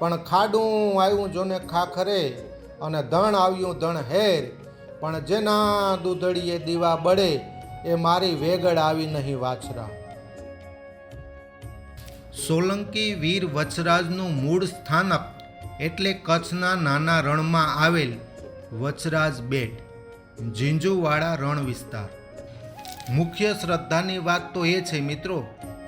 પણ ખાડું આવ્યું જોને ખાખરે અને ધણ આવ્યું ધણ હેર, પણ જેના દૂધડીએ દીવા બળે એ મારી વેગડ આવી નહીં વાછરા. સોલંકી વીર વચરાજનું મૂળ સ્થાનક એટલે કચ્છના નાના રણમાં આવેલ વચરાજ બેટ, ઝીંઝુવાડા રણ વિસ્તાર. મુખ્ય શ્રદ્ધાની વાત તો એ છે મિત્રો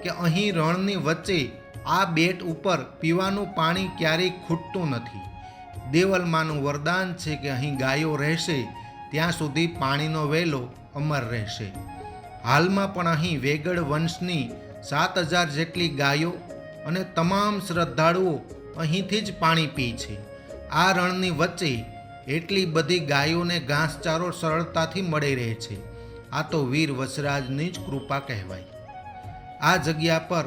કે અહીં રણની વચ્ચે આ બેટ ઉપર પીવાનું પાણી ક્યારેય ખૂટતું નથી. દેવલમાનું વરદાન છે કે અહીં ગાયો રહેશે, ત્યાં સુધી પાણીનો વેલો અમર રહેશે. હાલમાં પણ અહીં વેગડ વંશની સાત હજાર જેટલી ગાયો અને તમામ શ્રદ્ધાળુઓ અહીંથી જ પાણી પી છે. આ રણની વચ્ચે એટલી બધી ગાયોને ઘાસચારો સરળતાથી મળી રહે છે. આ તો વીર વસરાજની જ કૃપા કહેવાય. આ જગ્યા પર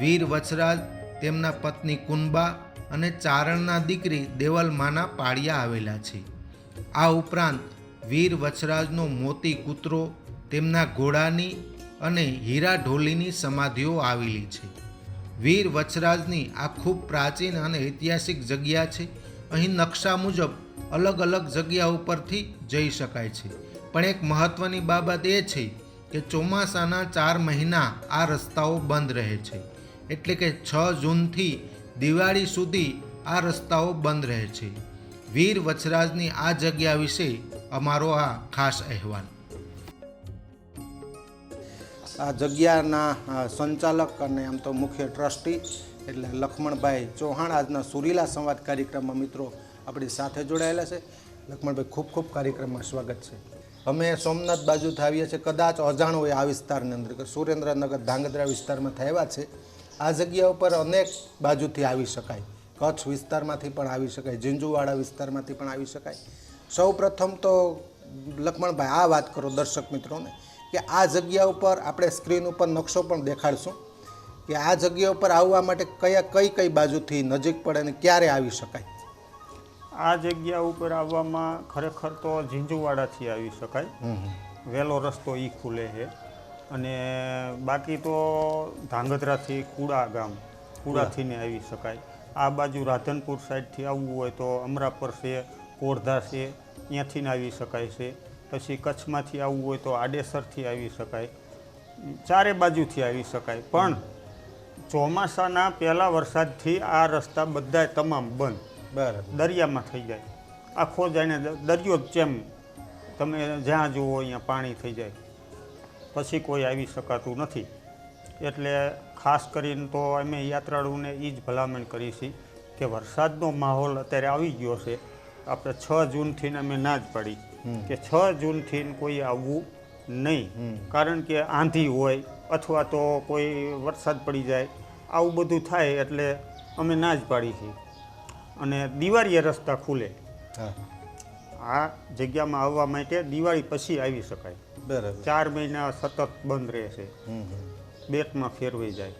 વીર વચરાજ તેમના પત્ની કુંબા અને ચારણના દીકરી દેવલમાના પાળિયા આવેલા છે. આ ઉપરાંત વીર વચરાજનો મોતી કૂતરો, તેમના ઘોડાની અને હીરા ઢોલીની સમાધિઓ આવેલી છે. વીર વચરાજની આ ખૂબ પ્રાચીન અને ઐતિહાસિક જગ્યા છે. અહીં નકશા મુજબ અલગ અલગ જગ્યા ઉપરથી જઈ શકાય છે. પણ એક મહત્ત્વની બાબત એ છે કે ચોમાસાના ચાર મહિના આ રસ્તાઓ બંધ રહે છે. એટલે કે છ જૂનથી દિવાળી સુધી આ રસ્તાઓ બંધ રહે છે. વીર વચરાજની આ જગ્યા વિશે અમારો આ ખાસ અહેવાલ. આ જગ્યાના સંચાલક અને આમ તો મુખ્ય ટ્રસ્ટી એટલે લક્ષ્મણભાઈ ચૌહાણ આજના સુરીલા સંવાદ કાર્યક્રમમાં મિત્રો આપણી સાથે જોડાયેલા છે. લખમણભાઈ, ખૂબ ખૂબ કાર્યક્રમમાં સ્વાગત છે. અમે સોમનાથ બાજુ આવીએ છીએ. કદાચ અજાણ હોય આ વિસ્તારની અંદર સુરેન્દ્રનગર ધાંગધ્રા વિસ્તારમાં થયા છે. આ જગ્યા ઉપર અનેક બાજુથી આવી શકાય. કચ્છ વિસ્તારમાંથી પણ આવી શકાય ઝીંઝુવાડા વિસ્તારમાંથી પણ આવી શકાય. સૌ પ્રથમ તો લક્ષ્મણભાઈ આ વાત કરો દર્શક મિત્રોને કે આ જગ્યા ઉપર આપણે સ્ક્રીન ઉપર નકશો પણ દેખાડશું કે આ જગ્યા ઉપર આવવા માટે કયા કઈ કઈ બાજુથી નજીક પડે અને ક્યારે આવી શકાય. આ જગ્યા ઉપર આવવામાં ખરેખર તો ઝીંઝુવાડાથી આવી શકાય. વહેલો રસ્તો એ ખુલે છે. અને બાકી તો ધાંગધ્રાથી કુડા ગામ કુડાથીને આવી શકાય. આ બાજુ રાધનપુર સાઈડથી આવવું હોય તો અમરાપર છે કોરધા છે ત્યાંથીને આવી શકાય છે. પછી કચ્છમાંથી આવવું હોય તો આડેસરથી આવી શકાય. ચારે બાજુથી આવી શકાય. પણ ચોમાસાના પહેલાં વરસાદથી આ રસ્તા બધા તમામ બંધ. બરાબર. દરિયામાં થઈ જાય. આખો જાણે દરિયો જ જેમ તમે જ્યાં જુઓ અહીંયા પાણી થઈ જાય. પછી કોઈ આવી શકાતું નથી. એટલે ખાસ કરીને તો અમે યાત્રાળુને એ જ ભલામણ કરી છે કે વરસાદનો માહોલ અત્યારે આવી ગયો છે. આપણે છ જૂનથી અમે ના જ પાડી કે છ જૂનથી કોઈ આવવું નહીં. કારણ કે આંધી હોય અથવા તો કોઈ વરસાદ પડી જાય આવું બધું થાય એટલે અમે ના જ પાડી છીએ. અને દિવાળીએ રસ્તા ખુલે. આ જગ્યામાં આવવા માટે દિવાળી પછી આવી શકાય. બરાબર. ચાર મહિના સતત બંધ રહેશે. બેટમાં ફેરવાઈ જાય.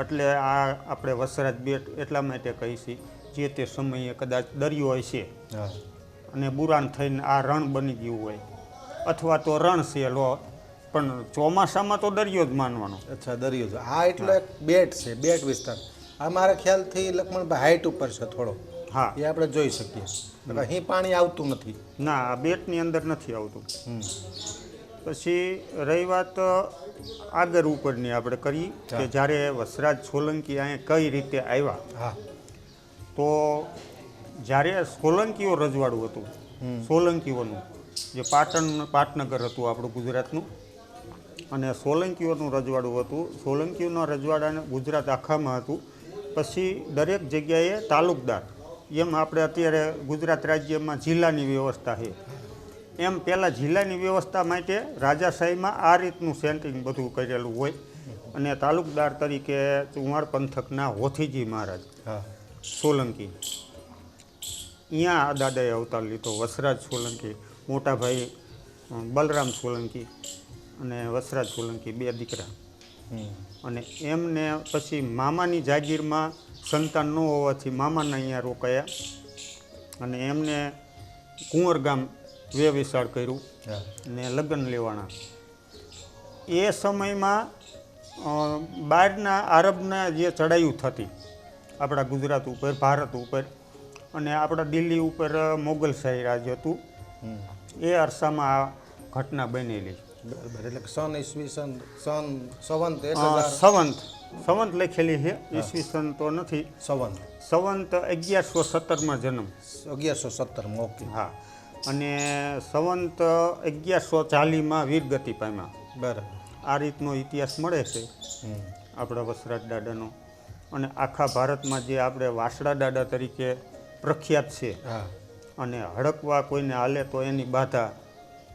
એટલે આ આપણે વસરાજ બેટ એટલા માટે કહીશી જે તે સમયે કદાચ દરિયો હશે. હા. અને બુરાન થઈને આ રણ બની ગયું હોય. અથવા તો રણ છે લો પણ ચોમાસામાં તો દરિયો જ માનવાનો. અચ્છા દરિયો આ એટલો એક બેટ છે બેટ વિસ્તાર. આ મારા ખ્યાલથી લક્ષ્મણભાઈ હાઈટ ઉપર છે થોડો. હા. એ આપણે જોઈ શકીએ. અહીં પાણી આવતું નથી. ના આ બેટની અંદર નથી આવતું. પછી રહી વાત આગળ ઉપરની આપણે કરી કે જ્યારે વસરાજ સોલંકી અહીંયા કઈ રીતે આવ્યા હા. તો જ્યારે સોલંકીઓ રજવાડું હતું સોલંકીઓનું જે પાટણ પાટનગર હતું આપણું ગુજરાતનું અને સોલંકીઓનું રજવાડું હતું સોલંકીઓના રજવાડાને ગુજરાત આખામાં હતું. પછી દરેક જગ્યાએ તાલુકદાર એમ આપણે અત્યારે ગુજરાત રાજ્યમાં જિલ્લાની વ્યવસ્થા છે. એમ પહેલાં જિલ્લાની વ્યવસ્થા માટે રાજાશાહીમાં આ રીતનું સેન્ટ્રિંગ બધું કરેલું હોય. અને તાલુકદાર તરીકે ચુમાર પંથકના હોથીજી મહારાજ સોલંકી. અહીંયા આ દાદાએ અવતાર લીધો વસરાજ સોલંકી મોટા ભાઈ બલરામ સોલંકી અને વસરાજ સોલંકી બે દીકરા. અને એમને પછી મામાની જાગીરમાં સંતાન ન હોવાથી મામાને અહીંયા રોકાયા અને એમને કુંવર ગામ વેવિશાળ કર્યું ને લગ્ન લેવાના. એ સમયમાં બહારના આરબના જે ચડાયું થતી આપણા ગુજરાત ઉપર ભારત ઉપર અને આપણા દિલ્હી ઉપર મોગલશાહી રાજ હતું એ અરસામાં આ ઘટના બનેલી. બરાબર એટલે સન ઈસવીસન સન સંવંત સંવંત. સંવંત લખેલી છે. ઈસવીસન તો નથી. સંવંત. સંવંત અગિયારસો સત્તરમાં જન્મ. અગિયારસો સત્તરમાં ઓકે. હા. અને સંવંત અગિયારસો ચાલીમાં વીરગતિ પામ્યા. બરાબર. આ રીતનો ઇતિહાસ મળે છે. આપણા વસરાજ દાદાનો. અને આખા ભારતમાં જે આપણે વાસડા દાદા તરીકે પ્રખ્યાત છે. હા. અને હડકવા કોઈને હાલે તો એની બાધા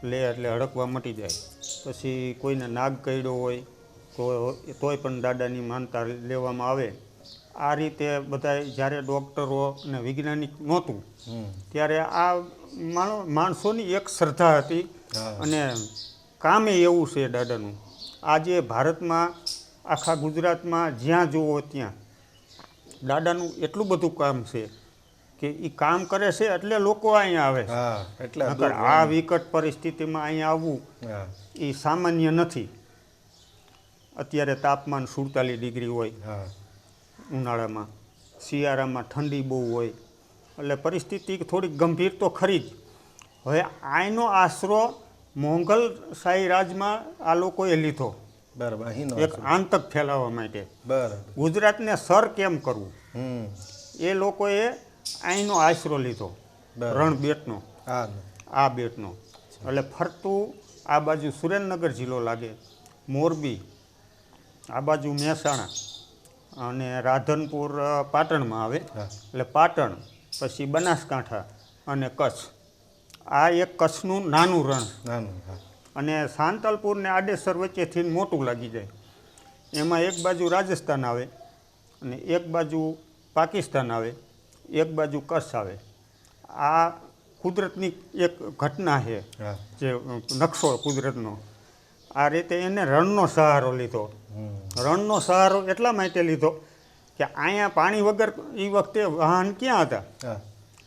લે એટલે હડકવા મટી જાય. પછી કોઈને નાગ કર્યો હોય તો તોય પણ દાદાની માનતા લેવામાં આવે. આ રીતે બધાય જ્યારે ડૉક્ટરો અને વૈજ્ઞાનિક નહોતું ત્યારે આ માણો- માણસોની એક શ્રદ્ધા હતી અને કામે એવું છે દાદાનું. આજે ભારતમાં આખા ગુજરાતમાં જ્યાં જુઓ ત્યાં દાદાનું એટલું બધું કામ છે કે એ કામ કરે છે એટલે લોકો અહીંયા આવે. એટલે આ વિકટ પરિસ્થિતિમાં અહીંયા આવવું એ સામાન્ય નથી. અત્યારે તાપમાન સુડતાલીસ ડિગ્રી હોય હા. ઉનાળામાં. શિયાળામાં ઠંડી બહુ હોય. એટલે પરિસ્થિતિ થોડીક ગંભીર તો ખરી જ. હવે આનો આશરો મોંઘલ શાહી રાજમાં આ લોકોએ લીધો. બરાબર એક આંતક ફેલાવવા માટે. બરાબર. ગુજરાતને સર કેમ કરવું? એ લોકોએ અહીંનો આશરો લીધો. રણ રણબેટનો. હા આ બેટનો. એટલે ફરતું આ બાજુ સુરેન્દ્રનગર જિલ્લો લાગે. મોરબી. આ બાજુ મહેસાણા અને રાધનપુર પાટણમાં આવે. એટલે પાટણ પછી બનાસકાંઠા અને કચ્છ. આ એક કચ્છનું નાનું રણ. નાનું અને સાંતલપુર ને આડેસર વચ્ચેથી મોટું લાગી જાય. એમાં એક બાજુ રાજસ્થાન આવે અને એક બાજુ પાકિસ્તાન આવે એક બાજુ કચ્છ આવે. આ કુદરતની એક ઘટના છે જે નકશો કુદરતનો. આ રીતે એને રણનો સહારો લીધો. રણનો સહારો એટલા માટે લીધો કે અહીંયા પાણી વગર એ વખતે વાહન ક્યાં હતા?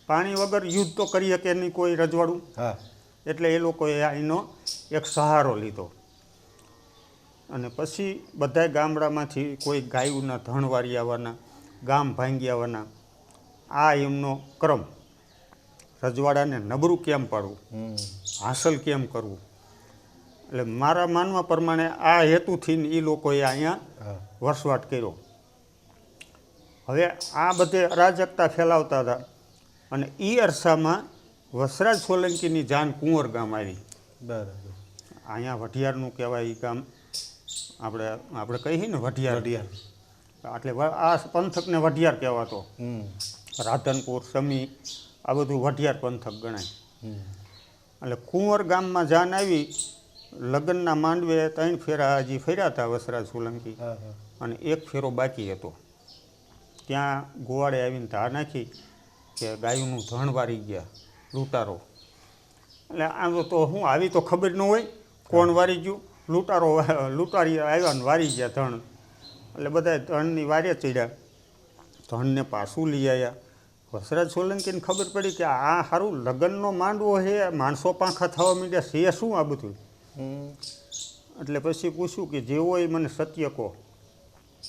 પાણી વગર યુદ્ધ તો કરી શકે નહીં કોઈ રજવાડું. હા. એટલે એ લોકોએ એનો એક સહારો લીધો. અને પછી બધા ગામડામાંથી કોઈ ગાયુના ધણ વારી આવવાના ગામ ભાંગી આવવાના આ એમનો ક્રમ. રજવાડાને નબળું કેમ પાડવું? હાંસલ કેમ કરવું? એટલે મારા માનવા પ્રમાણે આ હેતુથી એ લોકોએ અહીંયા વસવાટ કર્યો. હવે આ બધે અરાજકતા ફેલાવતા હતા અને એ અરસામાં વસરાજ સોલંકીની જાન કુંવર ગામ આવી. બરાબર. અહીંયા વઢિયારનું કહેવાય એ ગામ. આપણે આપણે કહીએ ને વઢિયાર. વઢિયાર. એટલે આ પંથકને વઢિયાર કહેવાતો. રાધનપુર સમી આ બધું વઢિયાર પંથક ગણાય. એટલે કુંવર ગામમાં જાન આવી લગ્નના માંડવે ત્રણ ફેરા હજી ફેર્યા હતા વસરાજ સોલંકી. અને એક ફેરો બાકી હતો. ત્યાં ગોવાળે આવીને ધાર નાખી કે ગાયનું ધણ વારી ગયા લૂંટારો. એટલે આમ તો હું આવી તો ખબર ન હોય કોણ વારી ગયું. લૂંટારો લૂંટારી આવ્યા ને વારી ગયા ધણ. એટલે બધા ધણની વારે ચડ્યા. ધણને પાછું લઈ આવ્યા વસરાજ સોલંકીને ખબર પડી કે આ સારું લગ્નનો માંડવો છે માણસો પાંખા થવા માંડ્યા છે શું આ બધું? એટલે પછી પૂછ્યું કે જે હોય મને સત્ય કહો.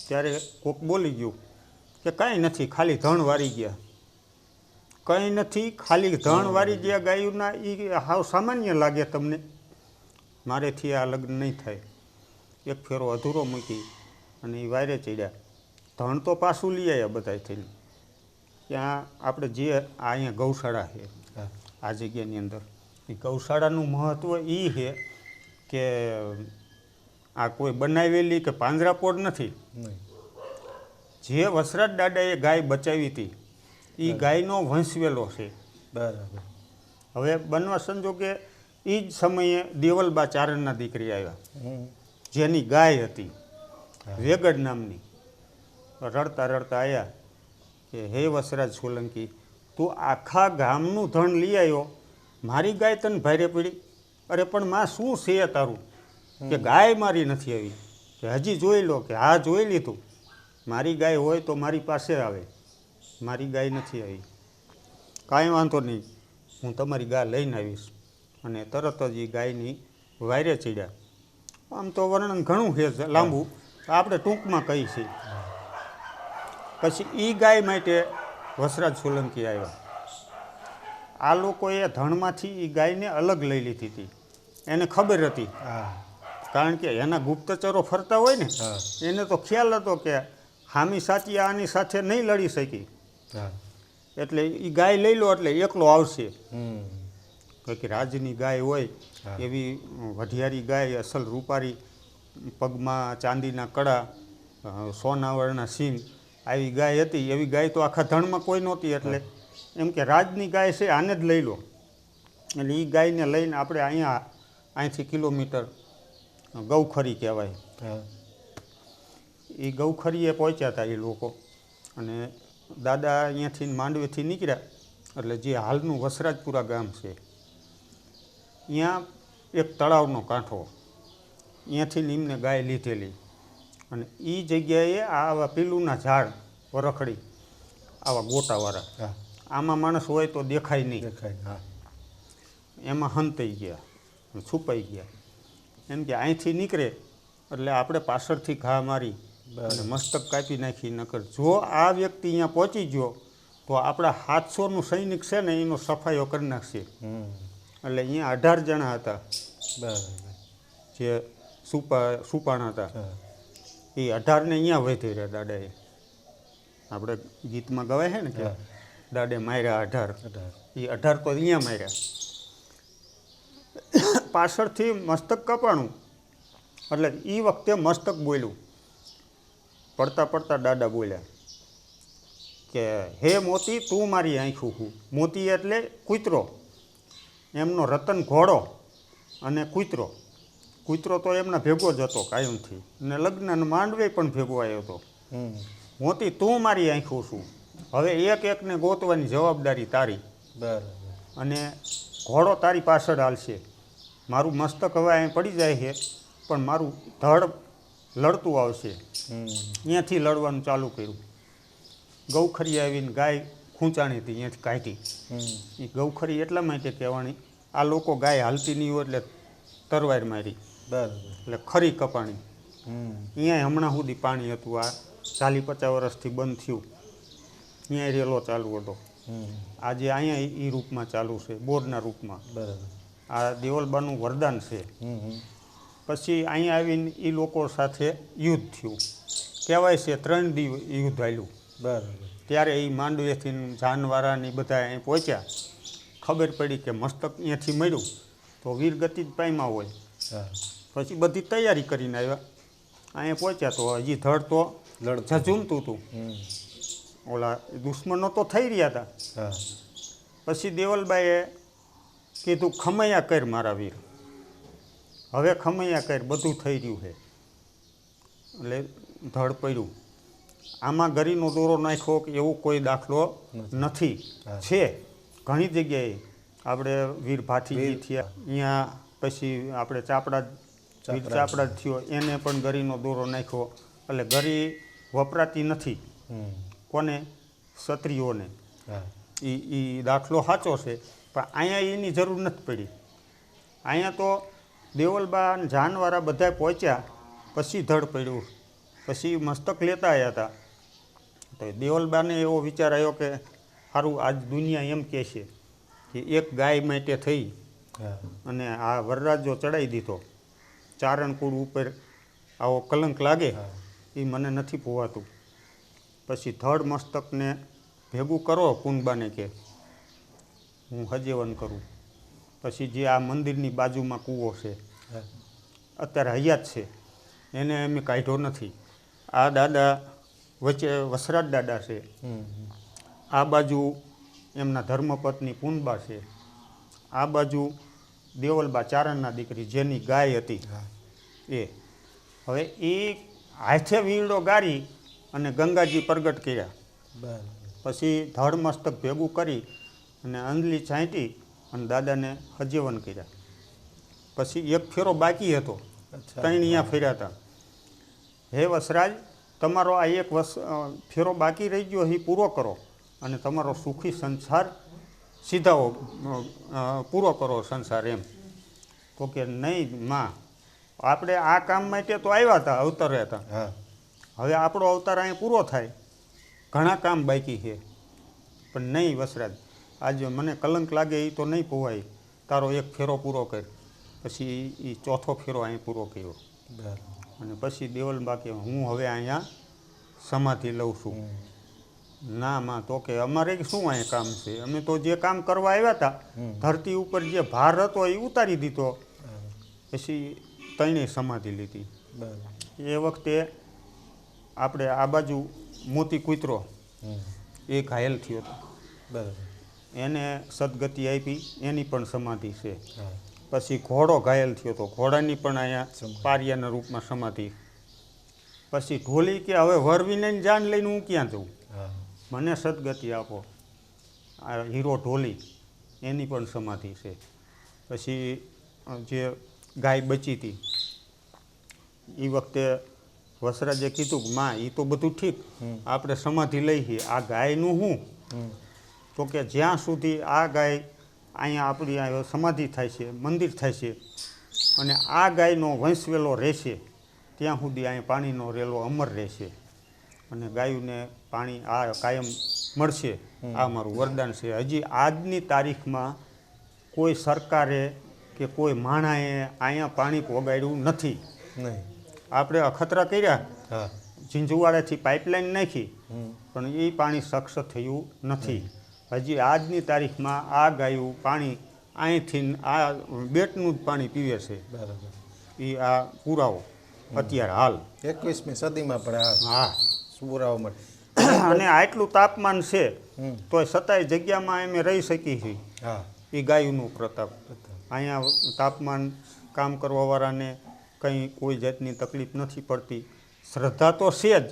ત્યારે કોક બોલી ગયું કે કાંઈ નથી ખાલી ધણ વારી ગયા. કંઈ નથી ખાલી ધણ વારી ગયા ગાયુંના એ હાવ સામાન્ય લાગે તમને. મારેથી આ લગ્ન નહીં થાય. એક ફેરો અધૂરો મૂકી અને એ વાયરે ચડ્યા. ધણ તો પાછું લઈ આવ્યા બધા થઈને. ત્યાં આપણે જે આ અહીંયા ગૌશાળા છે આ જગ્યાની અંદર. એ ગૌશાળાનું મહત્ત્વ એ છે કે આ કોઈ બનાવેલી કે પાંજરાપોળ નથી? જે વસરાજ દાદાએ ગાય બચાવી હતી એ ગાયનો વંશવેલો છે. બરાબર. હવે બનવા સંજોગે એ જ સમયે દેવલબા ચારણના દીકરી આવ્યા. જેની ગાય હતી વેગડ નામની. રડતા રડતા આવ્યા કે હે વસરાજ સોલંકી તું આખા ગામનું ધન લઈ આવ્યો. મારી ગાય તને ભારે પડી. અરે, પણ માં, શું છે તારું? કે ગાય મારી નથી આવી. કે હજી જોઈ લો, કે હા જોઈ લીધું. મારી ગાય હોય તો મારી પાસે આવે. મારી ગાય નથી આવી. કાંઈ વાંધો નહીં. હું તમારી ગાય લઈને આવીશ. અને તરત જ એ ગાયની વાયરે ચડ્યા. આમ તો વર્ણન ઘણું છે લાંબુ. આપણે ટૂંકમાં કહી છીએ. પછી એ ગાય માટે વસરાજ સોલંકી આવ્યા. આ લોકોએ ધણમાંથી એ ગાયને અલગ લઈ લીધી હતી. એને ખબર હતી. કારણ કે એના ગુપ્તચરો ફરતા હોય ને એને તો ખ્યાલ હતો કે હામી સાચી આની સાથે નહીં લડી શકી. એટલે એ ગાય લઈ લો એટલે એકલો આવશે. કે રાજની ગાય હોય એવી વઢિયારી ગાય અસલ રૂપારી પગમાં ચાંદીના કડા સોનાવળના સીંગ આવી ગાય હતી. એવી ગાય તો આખા ધણમાં કોઈ નહોતી એટલે એમ કે રાજની ગાય છે આને જ લઈ લો. એટલે એ ગાયને લઈને આપણે અહીંયા અહીંથી કિલોમીટર ગૌખરી કહેવાય. એ ગૌખરીએ પહોંચ્યા હતા એ લોકો. અને દાદા અહીંયાથી માંડવેથી નીકળ્યા. એટલે જે હાલનું વસરાજપુરા ગામ છે અહીંયા એક તળાવનો કાંઠો. અહીંયાથી નિમને ગાય લીધેલી. અને એ જગ્યાએ આ આવા પીલુંના ઝાડ વરખડી આવા ગોટાવાળા. આમાં માણસ હોય તો દેખાય નહીં. દેખાય હા. એમાં હંતાઈ ગયા છુપાઈ ગયા. એમ કે અહીંથી નીકળે એટલે આપણે પાછળથી ઘા મારી અને મસ્તક કાપી નાખી નકર જો આ વ્યક્તિ અહીંયા પહોંચી ગયો તો આપણા સાતસોનું સૈનિક છે ને એનો સફાઈઓ કરી નાખશે. એટલે અહીંયા અઢાર જણા હતા. બરાબર. જે સુપા સુપાણા હતા. એ અઢારને અહીંયા વધી રહ્યા દાદાએ. આપણે ગીતમાં ગવાય છે ને કે. દાડે માર્યા અઢાર. અઢાર. એ અઢાર તો અહીંયા માર્યા. પાછળથી મસ્તક કપાણું. એટલે એ વખતે મસ્તક બોલ્યું પડતા પડતા દાદા બોલ્યા કે હે મોતી તું મારી આંખું હું. મોતી એટલે કૂતરો. એમનો રતન ઘોડો અને કૂતરો. કૂતરો તો એમના ભેગો જ હતો કાયમથી. ને લગ્ન માંડવે પણ ભેગો આવ્યો હતો. મોતી તું મારી આંખું છું હવે એક એકને ગોતવાની જવાબદારી તારી. બરાબર. અને ઘોડો તારી પાછળ હાલશે. મારું મસ્તક હવે અહીં પડી જાય છે પણ મારું ધડ લડતું આવશે. અહીંયાથી લડવાનું ચાલુ કર્યું. ગૌખરી આવીને ગાય ખૂંચાણી હતી અહીંયાથી કાઢી. એ ગૌખરી એટલા માટે કહેવાની આ લોકો ગાય હાલતી નહીં હોય એટલે તરવાર મારી. બરાબર. એટલે ખરી કપાણી. અહીંયા હમણાં સુધી પાણી હતું આ ચાલી પચાસ વર્ષથી બંધ થયું. અહીંયા રેલો ચાલુ હતો. આજે અહીંયા એ રૂપમાં ચાલુ છે બોર્ડના રૂપમાં. બરાબર. આ દેવલબાનું વરદાન છે. પછી અહીંયા આવીને એ લોકો સાથે યુદ્ધ થયું. કહેવાય છે ત્રણ દિવ યુદ્ધ આવેલું બરાબર. ત્યારે એ માંડવેથી જાનવારાની બધા અહીં પહોંચ્યા. ખબર પડી કે મસ્તક અહીંયાથી મળ્યું. તો વીરગતિ જ પાયમાં હોય. પછી બધી તૈયારી કરીને આવ્યા. અહીંયા પહોંચ્યા તો હજી ધડ તો. ઝઝૂમતું હતું. ઓલા દુશ્મનો તો થઈ રહ્યા હતા પછી દેવલબાઈએ કીધું ખમૈયા કર મારા વીર. હવે ખમૈયા કર બધું થઈ રહ્યું છે. એટલે ધડ પડ્યું. આમાં ગરીનો દોરો નાખ્યો કે એવો કોઈ દાખલો નથી. છે. ઘણી જગ્યાએ આપણે વીર ભાથીજી થયા અહીંયા પછી આપણે ચાપડા વીર ચાપડા. થયો. એને પણ ગરીનો દોરો નાખ્યો. એટલે ગરી વપરાતી નથી. કોને? ક્ષત્રિયોને. એ એ દાખલો સાચો છે પણ અહીંયા એની જરૂર નથી પડી. અહીંયા તો દેવલબા અને જાનવાળા બધા પહોંચ્યા પછી ધડ પડ્યું. પછી મસ્તક લેતા આવ્યા હતા. તો દેવલબાને એવો વિચાર આવ્યો કે સારું આજ દુનિયા એમ કહે છે કે એક ગાય માટે થઈ અને આ વરરાજો ચડાવી દીધો. ચારણકુળ ઉપર આવો કલંક લાગે. એ મને નથી પોવાતું પછી ધડ મસ્તકને ભેગું કરો કુંડબાને કે હું હજેવન કરું. પછી જે આ મંદિરની બાજુમાં કૂવો છે અત્યારે હયાત છે. એને અમે કાઢ્યો નથી. આ દાદા વચ્ચે વસરાજ દાદા છે. આ બાજુ એમના ધર્મપત્ની પૂનબા છે. આ બાજુ દેવલબા ચારણના દીકરી જેની ગાય હતી. એ. હવે એ હાથે વીંડો ગારી અને ગંગાજી પ્રગટ કર્યા. પછી ધડ મસ્તક ભેગું કરી અને અંજલી છાંટી અને દાદાને હજીવન કર્યા. પછી એક ફેરો બાકી હતો. ત્રણ અહીંયા ફેર્યા હતા. હે વસરાજ તમારો આ એક વસ ફેરો બાકી રહી ગયો એ પૂરો કરો અને તમારો સુખી સંસાર સીધાઓ પૂરો કરો સંસાર એમ. તો કે નહીં માં આપણે આ કામ માટે તો આવ્યા હતા અવતર્યા હતા. હા. હવે આપણો અવતાર અહીં પૂરો થાય. ઘણા કામ બાકી છે. પણ નહીં વસરાજ. આજે મને કલંક લાગે એ તો નહીં પોવાય. તારો એક ફેરો પૂરો કર. પછી એ ચોથો ફેરો અહીં પૂરો કર્યો. અને પછી દેવલ બાકી. હું હવે અહીંયા સમાધિ લઉં છું. ના માં તો કે અમારે શું અહીંયા કામ છે? અમે તો જે કામ કરવા આવ્યા હતા ધરતી ઉપર જે ભાર હતો એ ઉતારી દીધો. પછી તઈને સમાધિ લીધી. એ વખતે આપણે આ બાજુ મોતી કૂતરો એ ઘાયલ થયો હતો. બરાબર. એને સદગતિ આપી એની પણ સમાધિ છે. પછી ઘોડો ઘાયલ થયો હતો. ઘોડાની પણ અહીંયા પારિયાના રૂપમાં સમાધિ. પછી ઢોલી કે હવે વરવીને જાન લઈને હું ક્યાં જઉં? મને સદગતિ આપો. આ હીરો ઢોલી એની પણ સમાધિ છે. પછી જે ગાય બચી હતી એ વખતે વસરાજે કીધું કે માં એ તો બધું ઠીક. આપણે સમાધિ લઈએ આ ગાયનું શું. તો કે જ્યાં સુધી આ ગાય અહીંયા આપણી સમાધિ થાય છે મંદિર થાય છે અને આ ગાયનો વંશવેલો રહેશે ત્યાં સુધી અહીંયા પાણીનો રેલો અમર રહેશે અને ગાયુને પાણી આ કાયમ મળશે. આ મારું વરદાન છે. હજી આજની તારીખમાં કોઈ સરકારે કે કોઈ માણાએ અહીંયા પાણી પોગાડ્યું નથી. નહીં. આપણે અખતરા કર્યા. ઝીંઝુવાડાથી પાઇપલાઇન નાખી. પણ એ પાણી સક્ષ થયું નથી. હજી આજની તારીખમાં આ ગાયું પાણી અહીંથી આ બેટનું જ પાણી પીવે છે. બરાબર. એ આ પુરાવો. અત્યારે હાલ. એકવીસમી સદીમાં પણ હા. પુરાવો મળે. અને આટલું તાપમાન છે તો તોય છતાંય જગ્યામાં અમે રહી શકીએ છીએ. હા. એ ગાયુંનું પ્રતાપ. અહીંયા તાપમાન કામ કરવાવાળાને કંઈ કોઈ જાતની તકલીફ નથી પડતી. શ્રદ્ધા તો છે જ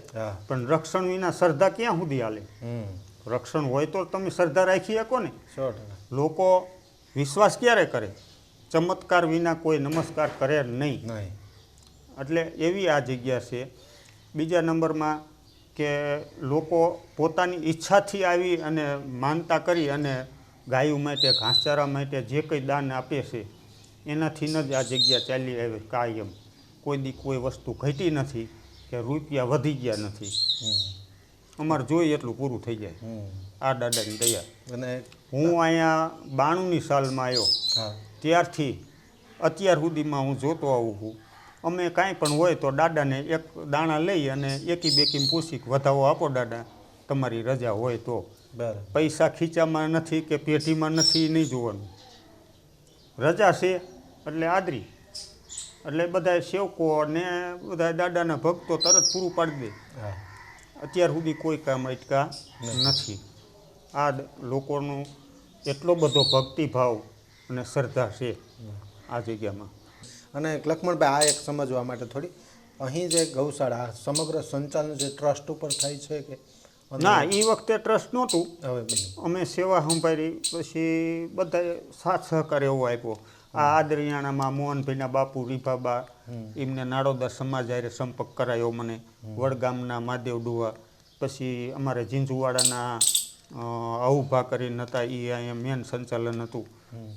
પણ રક્ષણ વિના શ્રદ્ધા ક્યાં સુધી હાલે? રક્ષણ હોય તો તમે શ્રદ્ધા રાખી શકો ને. લોકો વિશ્વાસ ક્યારે કરે? ચમત્કાર વિના કોઈ નમસ્કાર કરે નહીં. એટલે એવી આ જગ્યા છે. બીજા નંબરમાં કે લોકો પોતાની ઈચ્છાથી આવી અને માનતા કરી અને ગાયો માટે ઘાસચારા માટે જે કંઈ દાન આપે છે એનાથી જ આ જગ્યા ચાલી આવે કાયમ. કોઈ દી કોઈ વસ્તુ ઘટી નથી કે રૂપિયા વધી ગયા નથી. અમારે જોઈએ એટલું પૂરું થઈ જાય. આ દાદાની દયા. અને હું અહીંયા બાણુંની સાલમાં આવ્યો. ત્યારથી અત્યાર સુધીમાં હું જોતો આવું છું. અમે કાંઈ પણ હોય તો દાદાને એક દાણા લઈ અને એકી બેકી પૂછી વધાવો આપો દાદા. તમારી રજા હોય તો. પૈસા ખીચામાં નથી કે પેઢીમાં નથી નહીં જોવાનું. રજા છે એટલે આદરી. એટલે બધા સેવકો ને બધા દાદાના ભક્તો તરત પૂરું પાડી દે. અત્યાર સુધી કોઈ કામ અટકા નથી. આ લોકોનો એટલો બધો ભક્તિભાવ અને શ્રદ્ધા છે આ જગ્યામાં. અને લક્ષ્મણભાઈ આ એક સમજવા માટે થોડી. અહીં જે ગૌશાળા સમગ્ર સંચાલન જે ટ્રસ્ટ ઉપર થાય છે કે ના એ વખતે ટ્રસ્ટ નહોતું. હવે અમે સેવા સંભાળી પછી બધાએ સાથ સહકાર એવો આપ્યો. આ આદરિયાણામાં મોહનભાઈના બાપુ રીભાબા એમને નાડોદર સમાજ હારે સંપર્ક કરાયો મને. વડગામના મહાદેવ ડુવા. પછી અમારે ઝીંઝુવાડાના અહુભા કરીને હતા એ અહીંયા મેન સંચાલન હતું.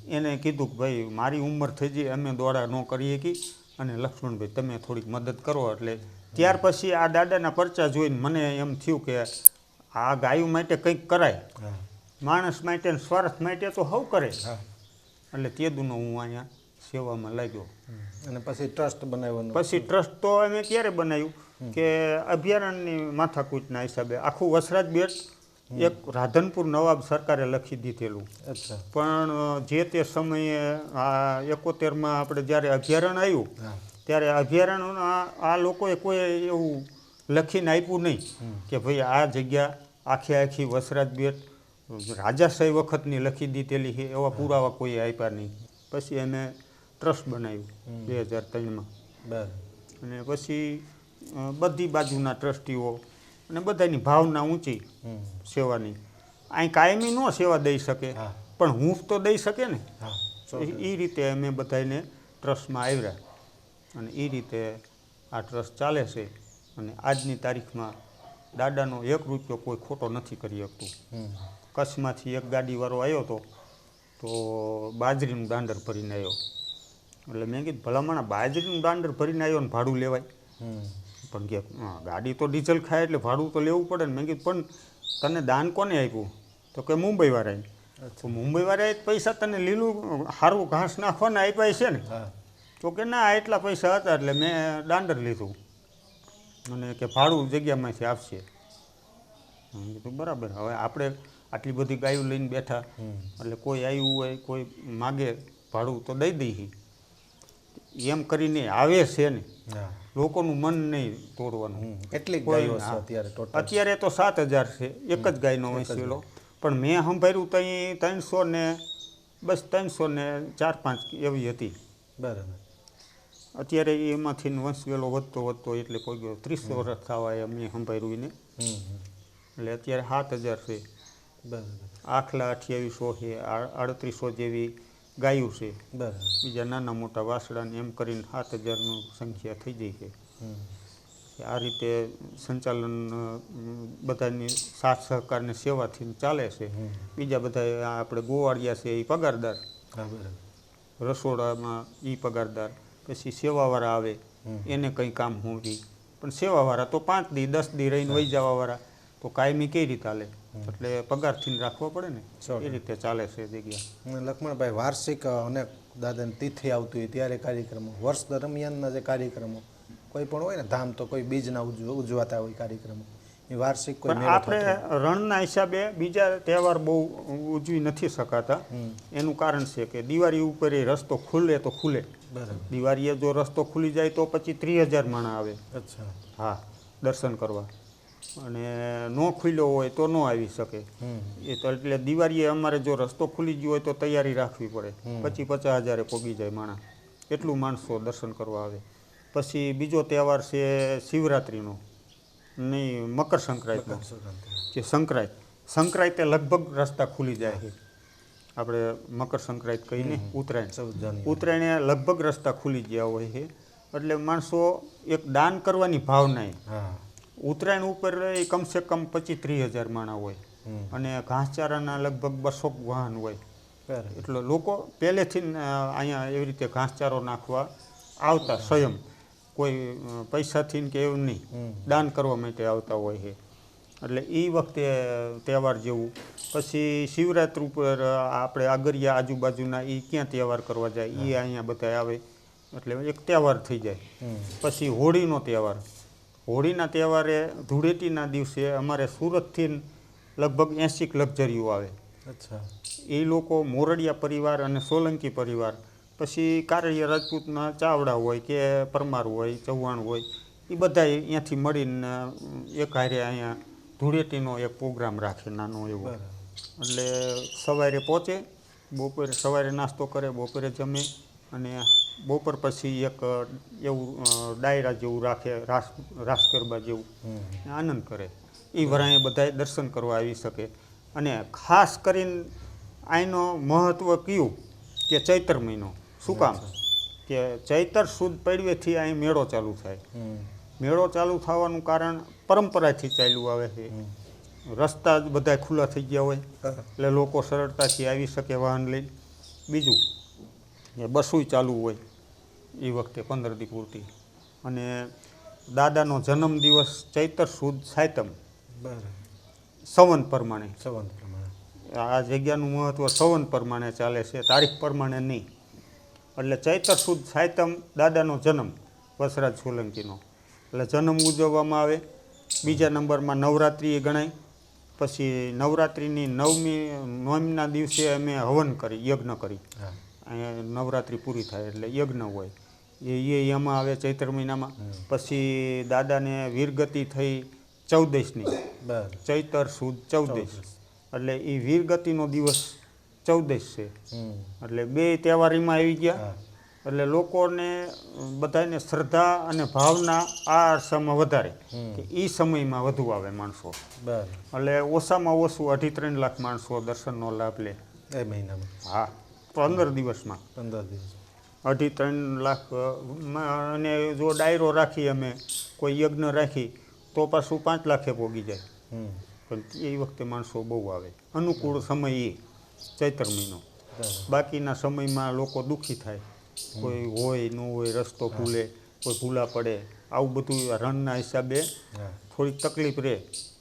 એને કીધું કે ભાઈ મારી ઉંમર થઈ ગઈ અમે દોડા ન કરીએ કી અને લક્ષ્મણભાઈ તમે થોડીક મદદ કરો એટલે. ત્યાર પછી આ દાદાના પરચા જોઈને મને એમ થયું કે આ ગાયું માટે કંઈક કરાય. માણસ માટે સ્વાર્થ માટે તો હવ કરે. હા. એટલે તે દુનો હું અહીંયા સેવામાં લાગ્યો. અને પછી ટ્રસ્ટ બનાવ્યો પછી ટ્રસ્ટ તો અમે ક્યારે બનાવ્યું કે અભયારણ્યની માથાકૂટના હિસાબે આખું વસરાજ બેટ એક રાધનપુર નવાબ સરકારે લખી દીધેલું. પણ જે તે સમયે આ એકોતેરમાં આપણે જ્યારે અભયારણ્ય આવ્યું ત્યારે અભયારણ્યના આ લોકોએ કોઈ એવું લખીને આપ્યું નહીં કે ભાઈ આ જગ્યા આખી આખી વસરાજ બેટ રાજાશાહી વખતની લખી દીધેલી છે એવા પુરાવા કોઈ આપ્યા નહીં. પછી અમે ટ્રસ્ટ બનાવ્યું બે હજાર ત્રણમાં. અને પછી બધી બાજુના ટ્રસ્ટીઓ અને બધાની ભાવના ઊંચી સેવાની. અહીં કાયમી ન સેવા દઈ શકે પણ હું તો દઈ શકે ને. એ રીતે અમે બધાને ટ્રસ્ટમાં આવ્યા. અને એ રીતે આ ટ્રસ્ટ ચાલે છે. અને આજની તારીખમાં દાદાનો એક રૂપિયો કોઈ ખોટો નથી કરી શકતું. કચ્છમાંથી એક ગાડીવાળો આવ્યો હતો તો બાજરીનું દાંડર ભરીને આવ્યો. એટલે મેં કીધું ભલામણ બાજરીનું દાંડર ભરીને આવ્યો ને ભાડું લેવાય. હમ. પણ કે ગાડી તો ડીઝલ ખાય એટલે ભાડું તો લેવું પડે ને. મેં કીધું પણ તને દાન કોને આપ્યું? તો કે મુંબઈવાળાએ. તો મુંબઈવાળાએ પૈસા તને લીલું સારું ઘાસ નાખવાના આપ્યા છે ને? તો કે ના એટલા પૈસા હતા એટલે મેં દાંડર લીધું. અને કે ભાડું જગ્યામાંથી આપશે. કીધું બરાબર હવે આપણે આટલી બધી ગાયો લઈને બેઠા. એટલે કોઈ આવ્યું હોય કોઈ માગે ભાડું તો દઈ દઈએ. એમ કરીને આવે છે ને લોકોનું મન નહીં તોડવાનું. એટલી ગાયો અત્યારે અત્યારે તો સાત હજાર છે એક જ ગાયનો વંશવેલો પણ મેં સંભાળ્યું ત્યાં ત્રણસો ને બસ ત્રણસો ને ચાર પાંચ એવી હતી. બરાબર. અત્યારે એમાંથી વંશવેલો વધતો વધતો એટલે કોઈ ગયો. ત્રીસો વર્ષ થવા એ મેં સંભાળ્યું એને. એટલે અત્યારે સાત હજાર છે. આખલા અઠ્યાવીસો છે આડત્રીસો જેવી ગાયું છે. બીજા નાના મોટા વાસડાને એમ કરીને સાત હજારનું સંખ્યા થઈ જાય છે. આ રીતે સંચાલન બધાની સાથ સહકારની સેવાથી ચાલે છે. બીજા બધા આપણે ગોવાળિયા છે એ પગારદાર. રસોડામાં એ પગારદાર. પછી સેવાવાળા આવે. એને કંઈ કામ હોવી. પણ સેવાવાળા તો પાંચ દી દસ દી રહીને વહી જવાવાળા. તો કાયમી કઈ રીતે હાલે? એટલે પગારથી રાખવો પડે ને? એ રીતે ચાલે છે જગ્યા. લક્ષ્મણભાઈ વાર્ષિક અને દાદાની તિથિ આવતી હોય ત્યારે કાર્યક્રમો વર્ષ દરમિયાનના જે કાર્યક્રમો કોઈ પણ હોય ને ધામ તો કોઈ બીજના ઉજવ ઉજવાતા હોય કાર્યક્રમો એ વાર્ષિક કોઈ આપણે રણના હિસાબે બીજા તહેવાર બહુ ઉજવી નથી શકાતા. એનું કારણ છે કે દિવાળી ઉપર એ રસ્તો ખુલે તો ખુલે. બરાબર. દિવાળીએ જો રસ્તો ખુલી જાય તો પછી ત્રીસ હજાર માણા આવે. અચ્છા. હા દર્શન કરવા. અને ન ખુલ્યો હોય તો ન આવી શકે. એ તો એટલે દિવાળીએ અમારે જો રસ્તો ખુલી ગયો હોય તો તૈયારી રાખવી પડે. પછી પચાસ હજારે પોગી જાય માણસ. એટલું માણસો દર્શન કરવા આવે. પછી બીજો તહેવાર છે શિવરાત્રિનો. નહીં મકર સંક્રાંતિનો. સંક્રાંતિ. જે સંક્રાંત. સંક્રાંતે લગભગ રસ્તા ખુલી જાય છે. આપણે મકર સંક્રાંત કહીને ઉત્તરાયણ. ઉત્તરાયણે લગભગ રસ્તા ખુલી ગયા હોય છે. એટલે માણસો એક દાન કરવાની ભાવના ઉત્તરાયણ ઉપર એ કમસે કમ પચીસ ત્રીસ હજાર માણા હોય. અને ઘાસચારાના લગભગ બસો વાહન હોય. એટલે લોકો પહેલેથી અહીંયા એવી રીતે ઘાસચારો નાખવા આવતા સ્વયં. કોઈ પૈસાથી ને કે એવું નહીં. દાન કરવા માટે આવતા હોય છે. એટલે એ વખતે તહેવાર જેવું. પછી શિવરાત્રિ ઉપર આપણે આગરિયા આજુબાજુના એ ક્યાં તહેવાર કરવા જાય? એ અહીંયા બધા આવે. એટલે એક તહેવાર થઈ જાય. પછી હોળીનો તહેવાર. હોળીના તહેવારે ધૂળેટીના દિવસે અમારે સુરતથી લગભગ એંશી લક્ઝરીઓ આવે. અચ્છા. એ લોકો મોરડિયા પરિવાર અને સોલંકી પરિવાર પછી કારળિયા રાજપૂતના ચાવડા હોય કે પરમાર હોય ચૌહાણ હોય એ બધા અહીંયાથી મળીને એક હારે અહીંયા ધૂળેટીનો એક પ્રોગ્રામ રાખે નાનો એવો. એટલે સવારે પહોંચે બપોરે સવારે નાસ્તો કરે બપોરે જમે અને બપોર પછી એક એવું ડાયરા જેવું રાખે રાસ રાસ ગરબા જેવું આનંદ કરે. એ વરાએ બધાએ દર્શન કરવા આવી શકે. અને ખાસ કરીને આનો મહત્ત્વ કયું? કે ચૈતર મહિનો. શું કામ? કે ચૈતર સુદ પડવેથી અહીં મેળો ચાલુ થાય. મેળો ચાલુ થવાનું કારણ પરંપરાથી ચાલ્યું આવે છે. રસ્તા જ બધા ખુલ્લા થઈ ગયા હોય. એટલે લોકો સરળતાથી આવી શકે વાહન લઈને. બીજું એ બસુય ચાલુ હોય એ વખતે પંદર દી પૂરતી. અને દાદાનો જન્મદિવસ ચૈતર સુદ સાયતમ. બરાબર. સંવંત પ્રમાણે. સવન પ્રમાણે. આ જગ્યાનું મહત્ત્વ સવન પ્રમાણે ચાલે છે તારીખ પ્રમાણે નહીં. એટલે ચૈતર સુદ સાયતમ દાદાનો જન્મ વસરાજ સોલંકીનો. એટલે જન્મ ઉજવવામાં આવે. બીજા નંબરમાં નવરાત્રિ એ ગણાય. પછી નવરાત્રિની નવમી નવમીના દિવસે અમે હવન કરી યજ્ઞ કરી. નવરાત્રિ પૂરી થાય એટલે યજ્ઞ હોય. એ એ એમાં આવે ચૈત્ર મહિનામાં. પછી દાદાને વીરગતિ થઈ ચૌદશની. ચૈતર સુદ ચૌદશ. એટલે એ વીરગતિનો દિવસ ચૌદશ છે. એટલે બે તહેવારીમાં આવી ગયા. એટલે લોકોને બધાને શ્રદ્ધા અને ભાવના આ અરસામાં વધારે કે એ સમયમાં વધુ આવે માણસો. એટલે ઓછામાં ઓછું અઢી ત્રણ લાખ માણસો દર્શનનો લાભ લે. એ મહિનામાં. હા. પંદર દિવસમાં. પંદર દિવસ. અઢી ત્રણ લાખ અને જો ડાયરો રાખી અમે કોઈ યજ્ઞ રાખી તો પાછું પાંચ લાખે પોગી જાય. પણ એ વખતે માણસો બહુ આવે. અનુકૂળ સમય એ ચૈત્ર મહિનો. બાકીના સમયમાં લોકો દુઃખી થાય. કોઈ હોય ન હોય રસ્તો ભૂલે કોઈ ભૂલા પડે આવું બધું રણના હિસાબે થોડીક તકલીફ રહે.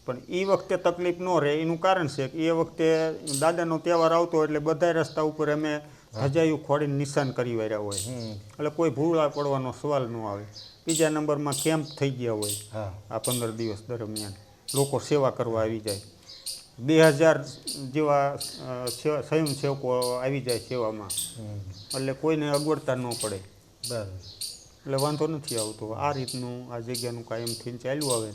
પણ એ વખતે તકલીફ ન રહે એનું કારણ છે કે એ વખતે દાદાનો તહેવાર આવતો એટલે બધા રસ્તા ઉપર અમે હજાયું ખોડીને નિશાન કરી વાર્યા હોય. એટલે કોઈ ભૂલ પડવાનો સવાલ ન આવે. બીજા નંબરમાં કેમ્પ થઈ ગયા હોય હા. આ પંદર દિવસ દરમિયાન. લોકો સેવા કરવા આવી જાય. બે હજાર જેવા સ્વયંસેવકો આવી જાય સેવામાં. એટલે કોઈને અગવડતા ન પડે. બરાબર. એટલે વાંધો નથી આવતો. આ રીતનું આ જગ્યાનું કાયમથી ચાલ્યું આવે.